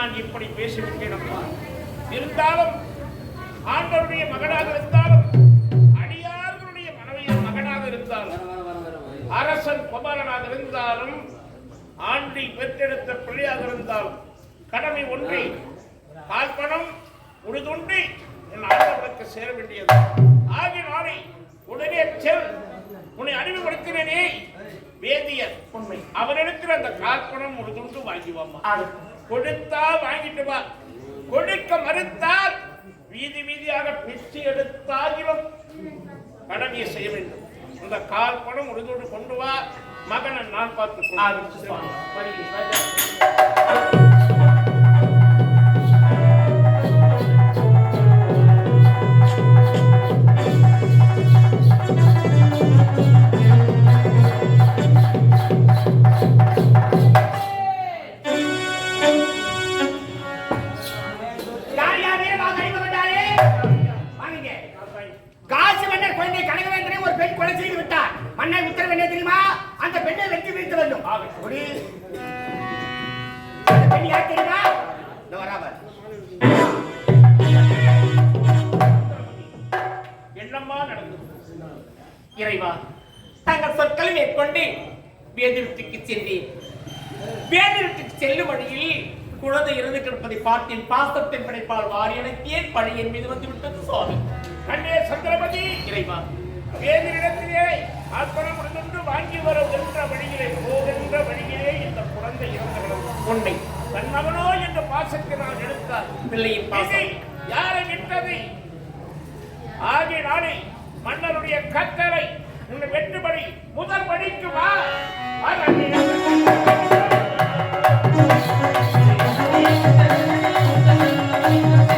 நான் இப்படி பேசிவிட்டேன் இருந்தாலும் ஆண்டவருடைய மகனாக இருந்தாலும் அடியார்களுடைய மனைவிய மகனாக இருந்தாலும் அரசன் குமரனாக இருந்தாலும் ஆண்டி பெற்றெடுத்த பிள்ளையாக இருந்தாலும் கடமை ஒன்றி கால்பணம் உறுதுண்டி என் ஆண்டவனுக்கு சேர வேண்டியது. ஆகிய நாளை உடனே செல் உன்னை அறிவுபடுத்தினேனே வேதியர். உண்மை அவரிடத்தில் அந்த கால்பணம் ஒரு துண்டு வாங்கி கொடுத்தால் கொடுத்தா வாங்கிட்டு வா. கொடுக்க மறுத்தால் வீதி வீதியாக பிச்சு எடுத்தாகிலும் கடமையை செய்ய வேண்டும். அந்த கால் பணம் ஒரு கொண்டு வா. மகனை நான் பார்த்து என்னம்மா நடந்தது? இறைவா தங்கள் சொற்களை மேற்கொண்டு வேதிருத்திக்கு சென்றேன். வேதிருத்திக்கு செல்லும் வழியில் குழந்தை இறந்து கிடப்பதை பார்த்தேன். பாசத்தின் படைப்பால் வாரி ஏன் பழி என் மீது வந்து விட்டது சுவாமி. கண்ணே சந்திரபதி இறைவா வேதிரிடத்திலே கால்பணம் ஒரு வாங்கி வர என்ற வழியிலே போகின்ற வழியிலே இந்த குழந்தை இறந்து உண்மை தன் மகனோ என்ற பாசத்தினால் எடுத்தார் பிள்ளையின் பாசம். யாரை விட்டது ஆகிய நாளை மன்னருடைய கட்டளை உன்னை வெற்றுபடி முதல் படிக்கு வா. உன்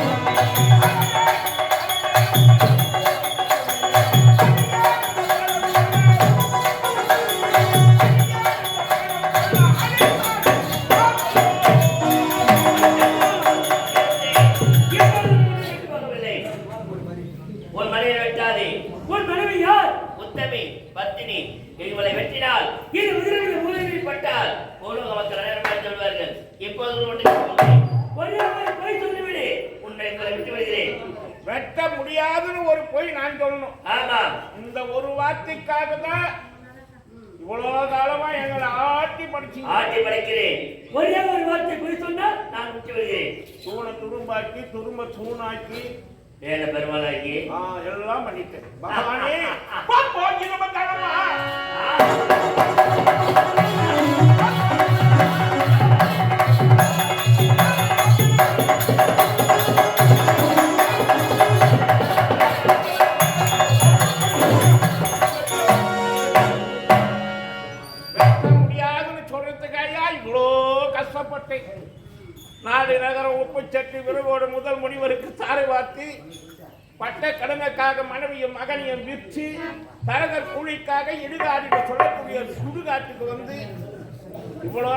வார்த்தைக்காக தான் இவ்வளவு காலமா எங்களை ஆட்டி படிச்சீங்க. ஆட்டி படைக்கிறேன். ஒரே ஒரு வார்த்தை போய் சொன்னால் நான் விட்டு விடுகிறேன். தூணை துரும்பாக்கி துரும்ப தூணாக்கி வேலை பெருமாளாகி ஆ, எல்லாம் பண்ணிட்டேன். பகவானே போச்சு நம்ம கடமா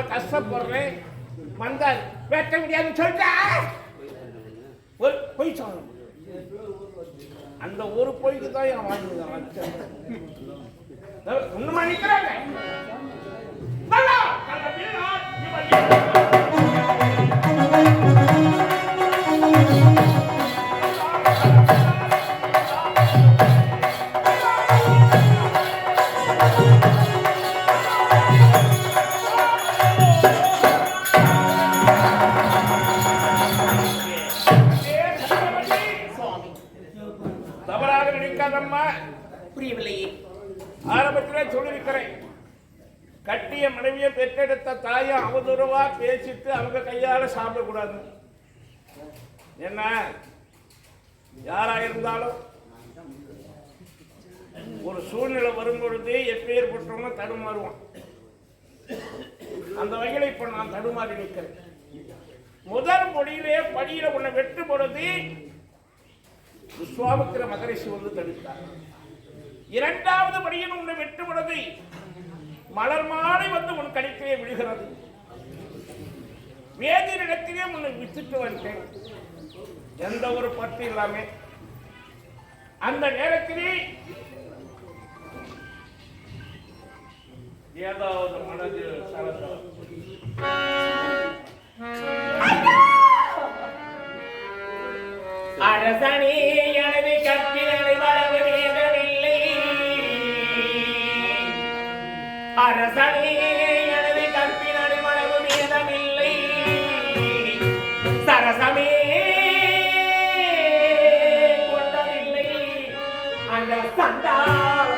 நான் கஷ்டப்படுறேன். வந்தார் வெட்ட முடியாதுன்னு சொல்லிட்டா? ஒரு பொய் சொல்லணும். அந்த ஒரு பொய்க்கு தான் என் வாங்கி ஒண்ணுமா நிக்கிறாங்க கட்டிய மனைவியை பெற்றெடுத்த தாயை அவதூறவா பேசிட்டு அவங்க கையால சாப்பிடக்கூடாது. என்ன? யாரா இருந்தாலும் ஒரு சூழ்நிலை வரும் பொழுது எப்பேற்பட்டவங்க தடுமாறுவான். அந்த வகையில் இப்ப நான் தடுமாறி நிற்கிறேன். முதல் மொழியிலே படியில உன்னை வெட்டு பொழுது விஸ்வாமித்திர மகரிஷி வந்து தடுத்தார். இரண்டாவது படியில் உன்னை வெட்டு பொழுது மலர் மாலை வந்து உன் கணிப்பிலே விழுகிறது. வேதியிடத்திலே உன்னை வித்துட்டு வந்துட்டேன். எந்த ஒரு பற்று இல்லாம. அந்த நேரத்திலே ஏதாவது மனது சரசரம் அரசனே எனது கற்பினை வள அரசனே எனது கற்பினை வளவு வேதமில்லை சரசமே கொண்டதில்லை. அந்த சண்டால்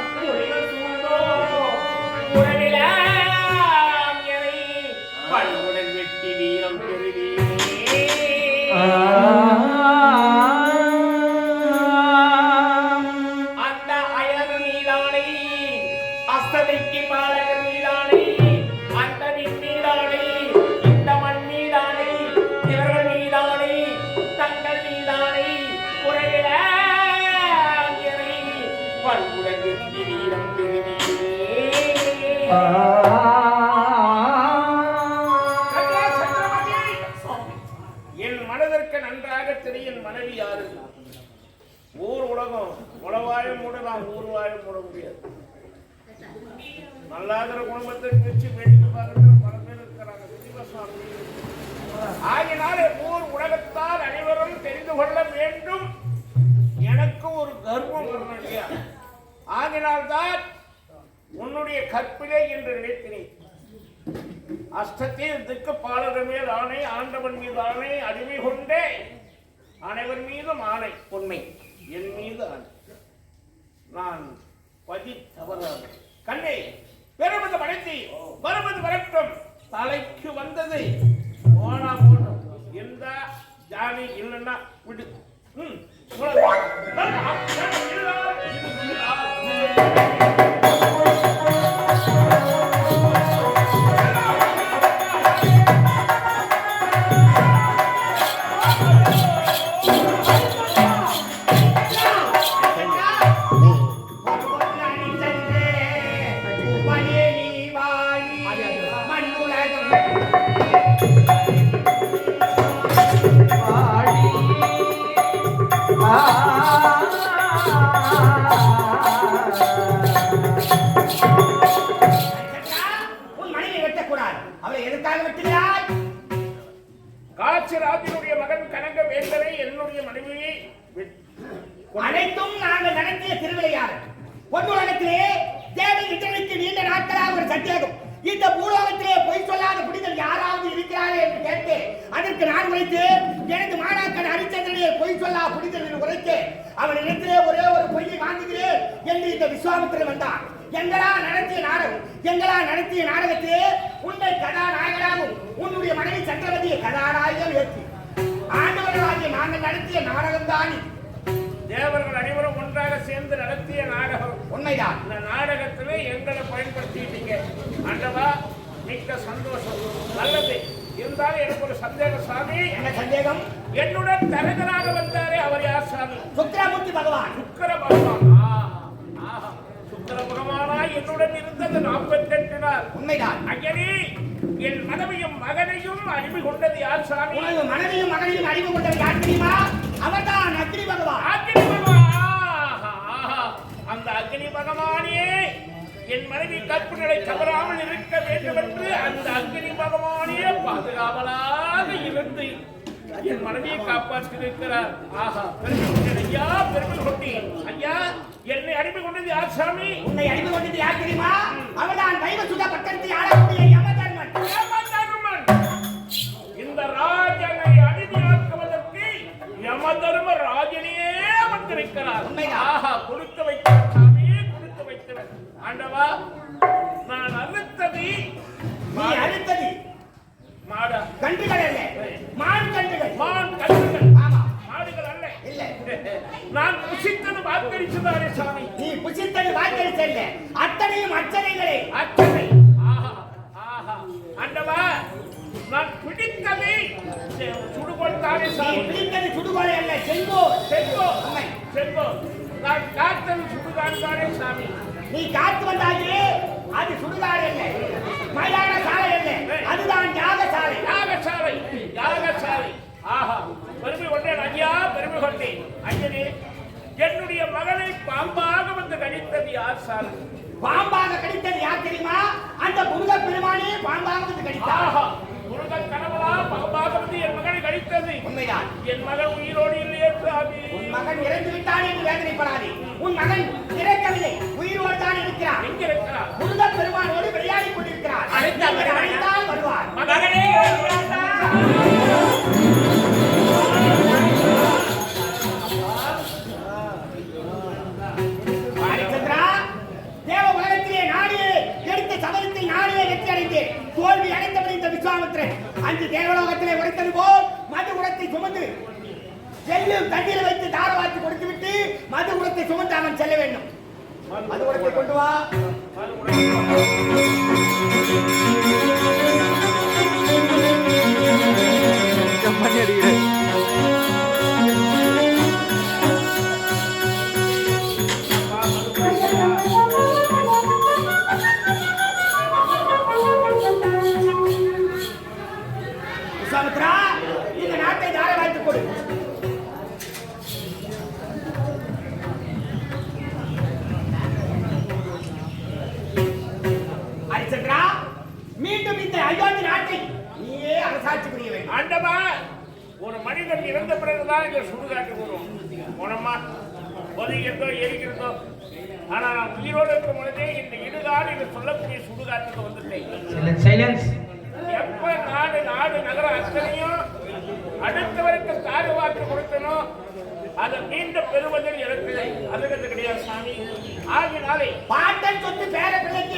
மூட முடியாது. நல்லாகிற குடும்பத்தை பிரிச்சு வேடிக்கை பார்க்கிற பல பேர் இருக்கிறாங்க. விதிவசாமி ஆகினாலே ஊர் உலகத்தால் அனைவரும் தெரிந்து கொள்ள வேண்டும். எனக்கு ஒரு கர்வம் வரணும் இல்லையா? ஆகினால்தான் உன்னுடைய கற்பிலே என்று நினைத்தினேன். அஷ்டத்தில் திக்கு பாலர் மேல் ஆணை ஆண்டவன் மீது ஆணை அடிமை கொண்டே அனைவர் மீதும் ஆணை உண்மை என் மீது ஆணை. நான் பதி தவறாது கண்ணே பெருமது படைத்தி வருவது வரட்டும். தலைக்கு வந்தது போனா போனோம் எந்த ஜாதி இல்லைன்னா விடு. இல்லா. உன் வெட்டுகிறாய் காட்சிராஜனுடைய மகன் கனக வேந்தனை என்னுடைய மனைவியை அனைத்தும் நாங்கள் நடத்திய திருவிளையாடல். பொன்னுலகத்திலே தேவை விட்டனுக்கு நீண்ட நாட்களாக ஒரு சந்தேகம் இந்த பூலோகத்திலே பொய் சொல்லாத புனிதர் யாராவது இருக்கிறாரே என்று கேட்டு அதற்கு நான் உரைத்து எனது மாணாக்கன் ஹரிச்சந்திரனே பொய் சொல்லா புனிதர் என்று உரைத்து அவனிடத்திலே ஒரே ஒரு பொய்யை வாங்குகிறேன் என்று இந்த விஸ்வாமித்திரன் வந்தான். எங்களா நடத்திய நாடகம் எங்களா நடத்திய நாடகத்திலே உன்னை கதாநாயகனாகவும் உன்னுடைய மனைவி சக்கரவர்த்தியை கதாநாயகம் ஏற்றி. ஆண்டவர்களாகிய நாங்கள் நடத்திய நாடகம் தானே தேவர்கள் அனைவரும் ஒன்றாக சேர்ந்து நடத்திய நாடகம். உண்மைதான். இந்த நாடகத்திலே எங்களை பயன்படுத்திட்டீங்க. ஆண்டவா மிக்க சந்தோஷம். நல்லது. இருந்தாலும் எனக்கு ஒரு சந்தேகம் சாமி. என்ன சந்தேகம்? என்னுடன் தரகராக வந்தாரே அவர் யார் சாமி? சுக்கிரமூர்த்தி பகவான். சுக்கர பகவான் ஆஹா, ஆஹா. சுக்கிர பகவானா என்னுடன் இருந்தது நாற்பத்தெட்டு நாள். உண்மைதான். அங்கனே என் மனைவியும் மகனையும் அறிவு கொண்டது யார் சாமி? உனது மனைவியும் மகனையும் அறிவு கொண்டவர் யார் தெரியுமா? அவர்தான் அக்னி பகவான். அக்னி பகவான். அந்த அக்னி பகவானே என் மனைவி கற்புகளை தவறாமல் இருக்க வேண்டும் என்று அந்த அக்னி பகவானே பாதுகாவலாக இருந்து என் மனைவியை காப்பாற்றியிருக்கிறார். ஆஹா பெருமை ஐயா பெருமை கொண்டேன் ஐயா என்னை அடிமை கொண்டது யார் சாமி? உன்னை அறிவு கொண்டது யார் தெரியுமா? அவர்தான் தெய்வ சுத பக்கத்தை ஆளக்கூடிய யமதர்மன். யமதர்மன். இந்த ராஜனை அடிமையாக்குவதற்கு யமதர்ம ராஜனையே வந்திருக்கிறார். ஆஹா கொடுத்து வைத்தவர் சாமி கொடுத்து வைத்தவர். ஆண்டவா நான் அறுத்தது. நீ அடுத்தது மாடா. கன்றுகள் அல்ல. மான் கன்றுகள். மான் கன்றுகள். ஆமா. மாடுகள் அல்ல. இல்ல. நான் வாக்களிச்சதாரே சாமி? நீ புசித்தது வாய்க்கறி செல்ல அத்தனையும் அச்சனைகளே. அச்சனை. ஆண்டவா நான் பிடித்ததை சுடுகொண்டாரே நீ சாமி? பிடித்தது சுடுகொலை அல்ல செங்கோ. உண்மை. செங்கோ. நான் காத்தது சுடுகாட்டாரே சாமி? நீ காத்து வந்தாயே அது சுடுகாடு அல்ல. மயான சாலை அல்ல. அதுதான் யாக சாலை யாகசாலை. யாகசாலை. ஆஹா. பெருமை கொண்டேன் ஐயா பெருமை கொண்டேன். ஐயனே என்னுடைய மகனை பாம்பாக வந்து கணித்தது யார் சாமி பாம்பாக கடித்தது யார் தெரியுமா? அந்த முருக பெருமானே பாம்பாக வந்து கடித்தார். ஆஹா முருகன் கணவனா பாம்பாக வந்து என் மகனை கணித்தது உண்மைதான். என் மகன் உயிரோடு இல்லையே சுவாமி. உன் மகன் இறந்து விட்டான் என்று வேதனைப்படாதே. உன் மகன் இறக்கவில்லை உயிரோடு தான் இருக்கிறான். எங்க இருக்கிறார்? முருகப் பெருமானோடு விளையாடிக் கொண்டிருக்கிறார்? அழைத்தால் வருவார். மகனே. அஞ்சு தேவலோகத்திலே உரைத்தது போல் மது குடத்தை சுமந்து செல்லும் தண்ணீரை வைத்து தாரவாத்து கொடுத்து விட்டு மது குடத்தை சுமந்து அவன் செல்ல வேண்டும். மது குடத்தை கொண்டு வா. கம்பெனி அடிக்கிறேன். புரிய வேண்டும் ஆண்டவா ஒரு மனிதன் இறந்த பிறகுதான் இங்க சுடுகாட்டு வரும் போனம்மா ஒதுங்கிறதோ எரிக்கிறதோ ஆனா நான் உயிரோடு இருக்கும் பொழுதே இந்த இடுகாடு என்று சொல்லக்கூடிய சுடுகாட்டுக்கு வந்துட்டேன். சைலன்ஸ் எப்ப நாடு நாடு நகரம் அத்தனையும் அடுத்தவருக்கு தாறு வாக்கு கொடுத்தனோ அதை மீண்டும் பெறுவதில் எனக்கு அதுகிறது கிடையாது சாமி. ஆகினாலே பாட்டன் சொத்து பேர பிள்ளைக்கு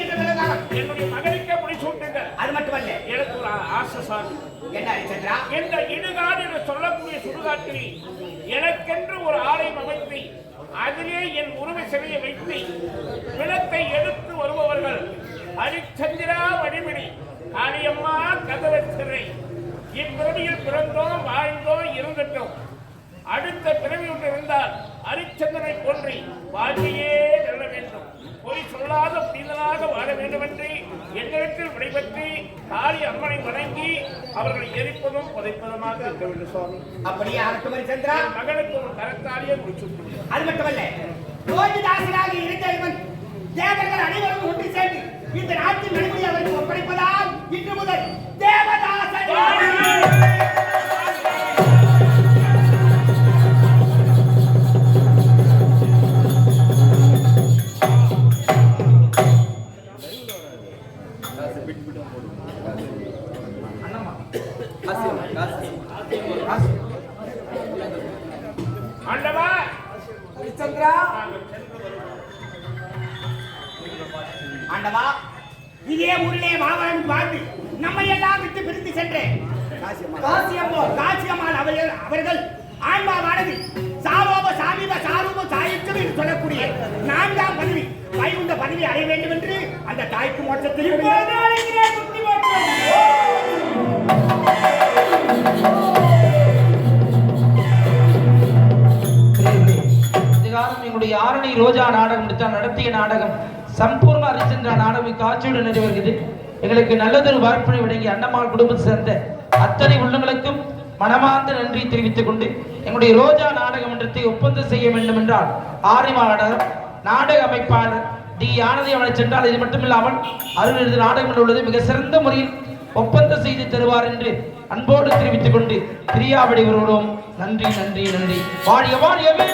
என்னுடைய மகனுக்கே முடிசூட்டுங்க அது மட்டுமல்ல எனக்கு ஒரு ஆசை சாமி. என்ன ஹரிச்சந்திரா? இந்த இடுகாடு என்று சொல்லக்கூடிய சுடுகாட்டில் எனக்கென்று ஒரு ஆலயம் அமைத்து அதிலே என் உரிமை சிலையை வைத்து விளக்கை எடுத்து வருபவர்கள் ஹரிச்சந்திரா வடிமிடி காளியம்மா கதவத்திரை இப்பிறவியில் பிறந்தோம் வாழ்ந்தோம் இருந்துட்டோம். அடுத்த பிறவி ஒன்று இருந்தால் ஹரிச்சந்திரனை கொன்றி வாழ்க்கையே வெல்ல வேண்டும். பொய் சொல்லாத புனிதனாக வாழ வேண்டும் என்று என்னிடத்தில் விடைபெற்று காளி அம்மனை வணங்கி அவர்களை எரிப்பதும் புதைப்பதுமாக இருக்க வேண்டும் சுவாமி. அப்படியே ஆகட்டும் ஹரிச்சந்திரா என் மகனுக்கு ஒரு கரத்தாலேயே முடிச்சு அது மட்டுமல்ல ரோஜிதாசனாக இருந்த இவன் தேவர்கள் அனைவரும் ஒன்று சேர்ந்து இந்த நாட்டின் நன்மையை அவருக்கு ஒப்படைப்பதால் இன்று முதல் தேவதாசன். தாய்க்கு மோட்சத்தில் இப்போது எங்களுடைய ஆரணி ரோஜா நாடகம் எடுத்தால் நடத்திய நாடகம். சம்பூர்ண ஹரிச்சந்திரா நாடகம் காட்சியுடன் நிறைவேறுகிறது எங்களுக்கு நல்லதொரு வாய்ப்பினை வழங்கி அண்ணம்மாள் குடும்பத்தை சேர்ந்த அத்தனை உள்ளங்களுக்கும் மனமார்ந்த நன்றி தெரிவித்துக் கொண்டு எங்களுடைய ரோஜா நாடக மன்றத்தை ஒப்பந்தம் செய்ய வேண்டும் என்றால் ஆரிமாளர் நாடக அமைப்பாளர் டி யானதை அவனை சென்றால் இது மட்டுமில்லாமல் அருள் எழுது நாடகம் உள்ளது. மிக சிறந்த முறையில் ஒப்பந்தம் செய்து தருவார் என்று அன்போடு தெரிவித்துக் கொண்டு பிரியாபடி வருவோம் நன்றி நன்றி நன்றி. வாடிய வாடியவே